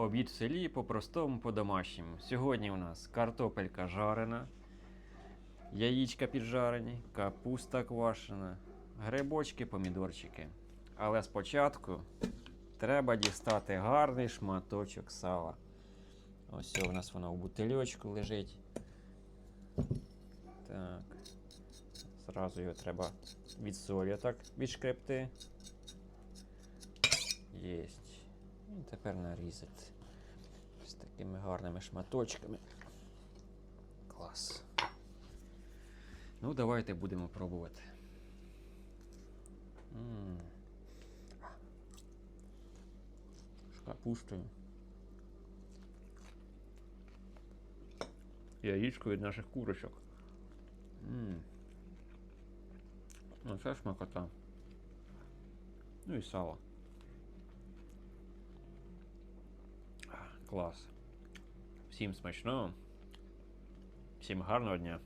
Обід в селі по-простому, по-домашньому. Сьогодні у нас картопелька жарена, яєчка піджарені, капуста квашена, грибочки, помідорчики. Але спочатку треба дістати гарний шматочок сала. Ось у нас воно в бутильочку лежить. Так. Зразу його треба від солі так відшкребти. І тепер нарізати. З такими гарними шматочками. Клас. Ну, давайте будемо пробувати. М. З капустою. Яєчко від наших курочок. М. Ну, це смакота. Ну і сало. Клас. Всім смачного. Всім гарного дня.